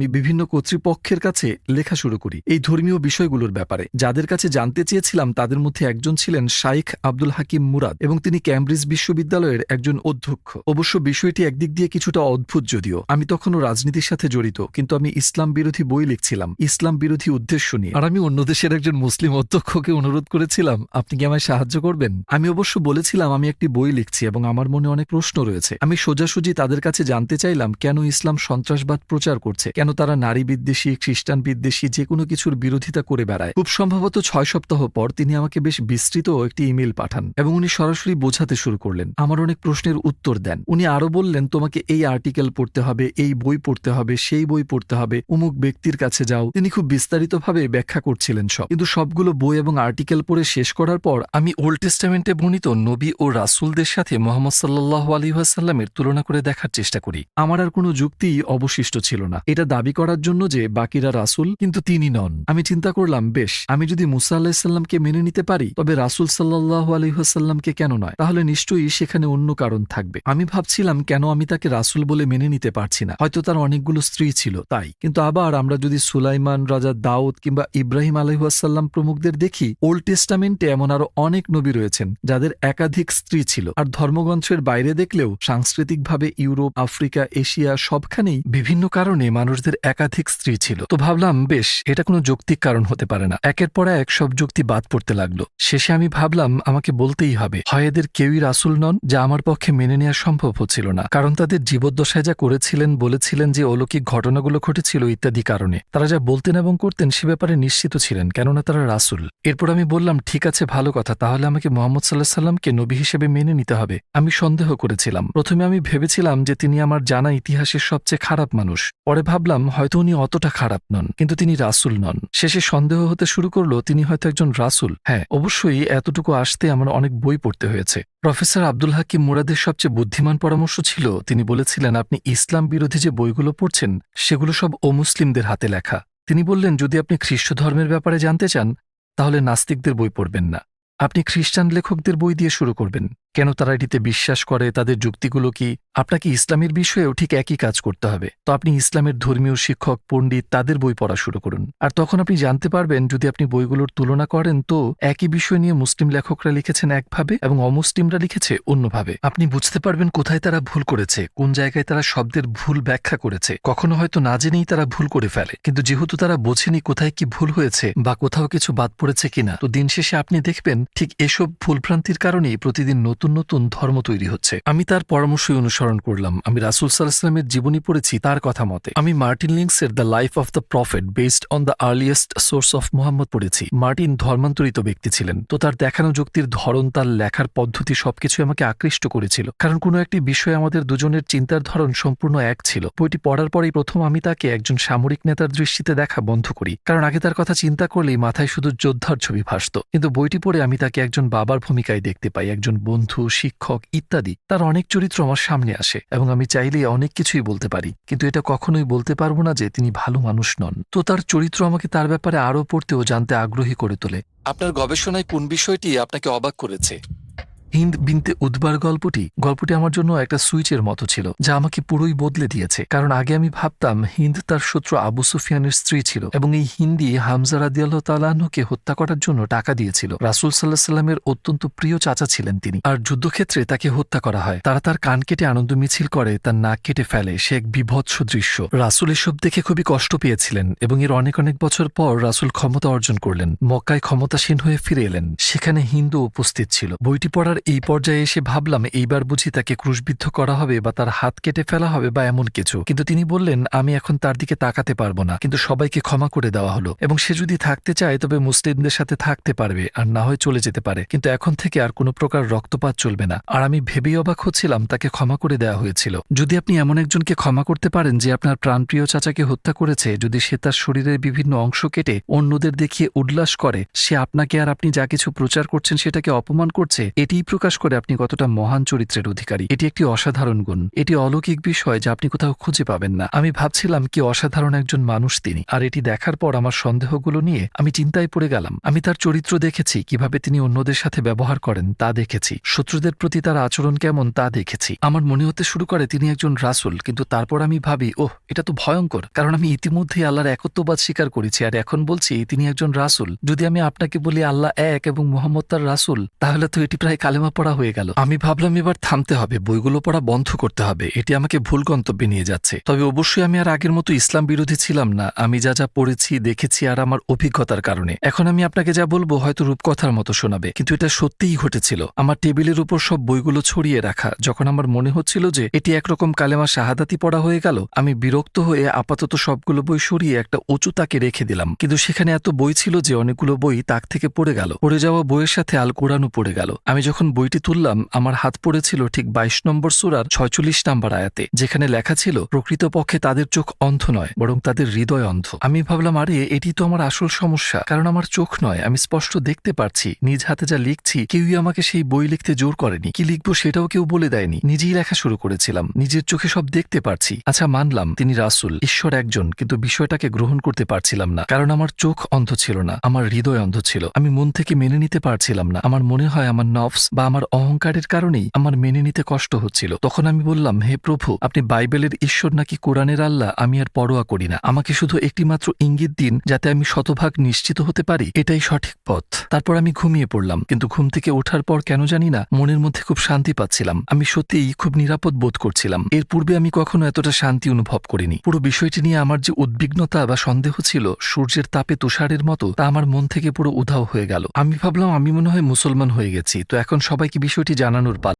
আমি বিভিন্ন কর্তৃপক্ষের কাছে লেখা শুরু করি এই ধর্মীয় বিষয়গুলোর ব্যাপারে। যাদের কাছে জানতে চেয়েছিলাম তাদের মধ্যে একজন ছিলেন শাইখ আব্দুল হাকিম মুরাদ এবং তিনি ক্যামব্রিজ বিশ্ববিদ্যালয়ের একজন অধ্যক্ষ। অবশ্য বিষয়টি একদিক দিয়ে কিছুটা অদ্ভুত যদিও। আমি তখনও রাজনীতির সাথে জড়িত, কিন্তু আমি ইসলাম বিরোধী বই লিখছিলাম, ইসলাম বিরোধী উদ্দেশ্য নিয়ে। আর আমি অন্য দেশের একজন মুসলিম অধ্যক্ষকে অনুরোধ করেছিলাম, আপনি কি আমায় সাহায্য করবেন? আমি অবশ্য বলেছিলাম আমি একটি বই লিখছি এবং আমার মনে অনেক প্রশ্ন রয়েছে। আমি সোজাসুজি তাদের কাছে জানতে চাইলাম, কেন ইসলাম সন্ত্রাসবাদ প্রচার করছে? কেন তারা নারী বিদ্বেষী, খ্রিস্টান বিদ্বেষী যে কোনো কিছুর বিরোধিতা করে বেড়ায়। খুব সম্ভবত ছয় সপ্তাহ পর তিনি আমাকে বেশ বিস্তৃত একটি ইমেল পাঠান এবং উনি সরাসরি বোঝাতে শুরু করলেন। আমার অনেক প্রশ্নের উত্তর দেন। উনি আরও বললেন, তোমাকে এই আর্টিকেল পড়তে হবে, এই বই পড়তে হবে, সেই বই পড়তে হবে, অমুক ব্যক্তির কাছে যাও। তিনি খুব বিস্তারিতভাবে ব্যাখ্যা করছিলেন সব। কিন্তু সবগুলো বই এবং আর্টিকেল পড়ে শেষ করার পর আমি ওল্ড টেস্টামেন্টে বর্ণিত নবী ও রাসুলদের সাথে মোহাম্মদ সাল্লাহ আলহিহাসাল্লামের তুলনা করে দেখার চেষ্টা করি। আমার আর কোনো যুক্তিই অবশিষ্ট ছিল না। এটা দাবি করার জন্য যে বাকিরা রাসুল, কিন্তু তিনি নন। আমি চিন্তা করলাম, বেশ, আমি যদি মুসা আল্লাহিসাল্লামকে মেনে নিতে পারি, তবে রাসুল সাল্লাহ আলহিহাসাল্লামকে কেন নয়? তাহলে নিশ্চয়ই সেখানে অন্য কারণ থাকবে। আমি ভাবছিলাম, কেন আমি তাকে রাসুল বলে মেনে নিতে পারছি না? হয়তো তার অনেকগুলো স্ত্রী ছিল, তাই। কিন্তু আবার আমরা যদি সুলাইমান, রাজা দাউদ কিংবা ইব্রাহিম আলহাসাল্লাম প্রমুখদের দেখি, ওল্ড টেস্টামেন্টে এমন আরও অনেক নবী রয়েছেন, যাদের একাধিক স্ত্রী ছিল। আর ধর্মগ্রন্থের বাইরে দেখলেও সাংস্কৃতিকভাবে ইউরোপ, আফ্রিকা, এশিয়া সবখানেই বিভিন্ন কারণে মানুষদের একাধিক স্ত্রী ছিল। তো ভাবলাম, বেশ, এটা কোনো যৌক্তিক কারণ হতে পারে না। একের পর এক সব যুক্তি বাদ পড়তে লাগল। শেষে আমি ভাবলাম, আমাকে বলতেই হবে। হয় এদের কেউই রাসুল নন, যা আমার পক্ষে মেনে নেওয়া সম্ভব হচ্ছিল না। কারণ তাদের জীবদ্দশায় যা করেছিলেন, বলেছিলেন যে অলৌকিক ঘটনাগুলো ঘটেছিল ইত্যাদি কারণে। তারা যা বলতেন এবং করতেন সে ব্যাপারে নিশ্চিত ছিলেন, কেননা তারা রাসুল। এরপর আমি বললাম, ঠিক আছে, ভালো কথা। তাহলে আমাকে মোহাম্মদ সাল্লাহ সাল্লামকে নবী হিসেবে মেনে নিতে হবে। আমি সন্দেহ করেছিলাম। প্রথমে আমি ভেবেছিলাম যে তিনি আমার জানা ইতিহাসের সবচেয়ে খারাপ মানুষ। পরে ভাবলাম হয়তো উনি অতটা খারাপ নন, কিন্তু তিনি রাসুল নন। শেষে সন্দেহ হতে শুরু করল, তিনি হয়তো একজন রাসুল। হ্যাঁ অবশ্যই এতটুকু আসতে আমার অনেক বই পড়তে হয়েছে। প্রফেসর আব্দুল হাকিম মুরাদের সবচেয়ে বুদ্ধিমান পরামর্শ ছিল, তিনি বলেছিলেন, আপনি ইসলাম বিরোধী যে বইগুলো পড়ছেন, সেগুলো সব অমুসলিমদের হাতে লেখা। তিনি বললেন, যদি আপনি খ্রিস্ট ধর্মের ব্যাপারে জানতে চান, তাহলে নাস্তিকদের বই পড়বেন না। আপনি খ্রিস্টান লেখকদের বই দিয়ে শুরু করবেন। কেন তারা এটিতে বিশ্বাস করে, তাদের যুক্তিগুলো কি? আপনাকে ইসলামের বিষয়েও ঠিক একই কাজ করতে হবে। তো আপনি ইসলামের ধর্মীয় শিক্ষক, পণ্ডিত, তাদের বই পড়া শুরু করুন। আর তখন আপনি জানতে পারবেন, যদি আপনি বইগুলোর তুলনা করেন, তো একই বিষয় নিয়ে মুসলিম লেখকরা লিখেছেন একভাবে এবং অমুসলিমরা লিখেছে অন্যভাবে। আপনি বুঝতে পারবেন কোথায় তারা ভুল করেছে, কোন জায়গায় তারা শব্দের ভুল ব্যাখ্যা করেছে। কখনো হয়তো না জেনেই তারা ভুল করে ফেলে, কিন্তু যেহেতু তারা বোঝেনি কোথায় কি ভুল হয়েছে বা কোথাও কিছু বাদ পড়েছে কিনা, তো দিন শেষে আপনি দেখবেন, ঠিক এসব ভুলভ্রান্তির কারণেই প্রতিদিন নতুন নতুন নতুন ধর্ম তৈরি হচ্ছে। আমি তার পরামর্শই অনুসরণ করলাম। আমি রাসুল সাল্লাহামের জীবনী পড়েছি তার কথা মতে। আমি Martin লিংসের the life of the prophet based on the earliest source of Muhammad পড়েছি। মার্টিন ধর্মান্তরিত ব্যক্তি ছিলেন। তো তার দেখানো যুক্তির ধরন, তার লেখার পদ্ধতি সবকিছু আমাকে আকৃষ্ট করেছিল। কারণ কোনো একটি বিষয়ে আমাদের দুজনের চিন্তার ধরন সম্পূর্ণ এক ছিল। বইটি পড়ার পরেই প্রথম আমি তাকে একজন সামরিক নেতার দৃষ্টিতে দেখা বন্ধ করি। কারণ আগে তার কথা চিন্তা করলেই মাথায় শুধু যোদ্ধার ছবি ভাসত। কিন্তু বইটি পড়ে আমি তাকে একজন বাবার ভূমিকায় দেখতে পাই, একজন বন্ধু। শিক্ষক ইত্যাদি, তার অনেক চরিত্র আমার সামনে আসে এবং আমি চাইলেই অনেক কিছুই বলতে পারি। কিন্তু এটা কখনোই বলতে পারব না যে তিনি ভালো মানুষ নন। তো তার চরিত্র আমাকে তার ব্যাপারে আরও পড়তে ও জানতে আগ্রহী করে তোলে। আপনার গবেষণায় কোন বিষয়টি আপনাকে অবাক করেছে? হিন্দ বিনতে উদ্বার গল্পটি গল্পটি আমার জন্য একটা সুইচের মতো ছিল, যা আমাকে পুরোই বদলে দিয়েছে। কারণ আগে আমি ভাবতাম, হিন্দ তার শত্রু আবু সুফিয়ানের স্ত্রী ছিল, এবং এই হিন্দি হামজা রাদিয়াল্লাহ তালাহকে হত্যা করার জন্য টাকা দিয়েছিল। রাসুল সাল্লাহ সাল্লামের অত্যন্ত প্রিয় চাচা ছিলেন তিনি, আর যুদ্ধক্ষেত্রে তাকে হত্যা করা হয়। তারা তার কান কেটে আনন্দ মিছিল করে, তার নাক কেটে ফেলে, সে এক বিভৎস দৃশ্য। রাসুল এসব দেখে খুবই কষ্ট পেয়েছিলেন, এবং এর অনেক অনেক বছর পর রাসুল ক্ষমতা অর্জন করলেন। মক্কায় ক্ষমতাসীন হয়ে ফিরে এলেন। সেখানে হিন্দু উপস্থিত ছিল। বইটি পড়ার এই পর্যায়ে এসে ভাবলাম, এইবার বুঝি তাকে ক্রুশবিদ্ধ করা হবে বা তার হাত কেটে ফেলা হবে বা এমন কিছু। কিন্তু তিনি বললেন, আমি এখন তার দিকে তাকাতে পারব না। কিন্তু সবাইকে ক্ষমা করে দেওয়া হলো। এবং সে যদি থাকতে চায়, তবে মুসলিমদের সাথে থাকতে পারবে আর না হয় চলে যেতে পারে। কিন্তু এখন থেকে আর কোনো প্রকার রক্তপাত চলবে না। আর আমি ভেবেই অবাক হচ্ছিলাম, তাকে ক্ষমা করে দেওয়া হয়েছিল। যদি আপনি এমন একজনকে ক্ষমা করতে পারেন, যে আপনার প্রাণপ্রিয় চাচাকে হত্যা করেছে, যদি সে তার শরীরের বিভিন্ন অংশ কেটে অন্যদের দেখিয়ে উল্লাস করে, সে আপনাকে আর আপনি যা কিছু প্রচার করছেন, সেটাকে অপমান করছে, এটিই প্রকাশ করে আপনি কতটা মহান চরিত্রের অধিকারী। এটি একটি অসাধারণ গুণ। এটি অলৌকিক বিষয় যা আপনি কোথাও খুঁজে পাবেন না। আমি ভাবছিলাম কি অসাধারণ একজন মানুষ তিনি। আর এটি দেখার পর আমার সন্দেহগুলো নিয়ে আমি চিন্তায় পড়ে গেলাম। আমি তার চরিত্র দেখেছি, কীভাবে তিনি অন্যদের সাথে ব্যবহার করেন, তা দেখেছি। শত্রুদের প্রতি তার আচরণ কেমন, তা দেখেছি। আমার মনে হতে শুরু করে তিনি একজন রাসুল, কিন্তু তারপর আমি ভাবি, ওহ, এটা তো ভয়ঙ্কর। কারণ আমি ইতিমধ্যেই আল্লাহর একত্ববাদ স্বীকার করেছি, আর এখন বলছি, তিনি একজন রাসুল। যদি আমি আপনাকে বলি আল্লাহ এক এবং মোহাম্মদ তার রাসুল, তাহলে তো এটি প্রায় কালেমা পড়া হয়ে গেল। আমি ভাবলাম এবার থামতে হবে, বইগুলো পড়া বন্ধ করতে হবে, এটি আমাকে ভুল গন্তব্যে নিয়ে যাচ্ছে। তবে অবশ্যই আমি আর আগের মতো ইসলাম বিরোধী ছিলাম না, আমি যা যা পড়েছি, দেখেছি আর আমার অভিজ্ঞতার কারণে। এখন আমি আপনাকে যা বলব হয়তো রূপকথার মতো শোনাবে, কিন্তু এটা সত্যিই ঘটেছিল। আমার টেবিলের উপর সব বইগুলো ছড়িয়ে রাখা, যখন আমার মনে হচ্ছিল যে এটি একরকম কালেমা শাহাদাতি পড়া হয়ে গেল, আমি বিরক্ত হয়ে আপাতত সবগুলো বই সরিয়ে একটা উঁচু তাকে রেখে দিলাম। কিন্তু সেখানে এত বই ছিল যে অনেকগুলো বই তাক থেকে পড়ে গেল, পড়ে যাওয়া বইয়ের সাথে আল কোরআনও পড়ে গেল। আমি যখন বইটি তুললাম, আমার হাত পড়েছিল ঠিক বাইশ নম্বর সুরার ছয়চল্লিশ নম্বর আয়াতে, যেখানে লেখা ছিল, প্রকৃতপক্ষে তাদের চোখ অন্ধ নয়, বরং তাদের হৃদয় অন্ধ। আমি ভাবলাম, আরে, এটি তো আমার আসল সমস্যা, কারণ আমার চোখ নয়, আমি স্পষ্ট দেখতে পারছি, নিজ হাতে যা লিখছি, কেউই আমাকে সেই বই লিখতে জোর করেনি। কি লিখব সেটাও কেউ বলে দেয়নি। নিজেই লেখা শুরু করেছিলাম, নিজের চোখে সব দেখতে পারছি। আচ্ছা মানলাম, তিনি রাসুল, ঈশ্বর একজন, কিন্তু বিষয়টাকে গ্রহণ করতে পারছিলাম না, কারণ আমার চোখ অন্ধ ছিল না, আমার হৃদয় অন্ধ ছিল, আমি মন থেকে মেনে নিতে পারছিলাম না, আমার মনে হয় আমার নফস বা আমার অহংকারের কারণেই আমার মেনে নিতে কষ্ট হচ্ছিল। তখন আমি বললাম, হে প্রভু, আপনি বাইবেলের ঈশ্বর নাকি কোরআনের আল্লাহ? আমি আর পরোয়া করি না। আমাকে শুধু একটিমাত্র ইঙ্গিত দিন যাতে আমি শতভাগ নিশ্চিত হতে পারি। এটাই সঠিক পথ। তারপর আমি ঘুমিয়ে পড়লাম, কিন্তু ঘুম থেকে ওঠার পর কেন জানি না মনের মধ্যে খুব শান্তি পাচ্ছিলাম। আমি সত্যিই খুব নিরাপদ বোধ করছিলাম। এর পূর্বে আমি কখনো এতটা শান্তি অনুভব করিনি। পুরো বিষয়টি নিয়ে আমার যে উদ্বিগ্নতা বা সন্দেহ ছিল, সূর্যের তাপে তুষারের মতো, তা আমার মন থেকে পুরো উধাও হয়ে গেল। আমি ভাবলাম, আমি মনে হয় মুসলমান হয়ে গেছি। তো সবাইকে বিষয়টি জানানোর পালা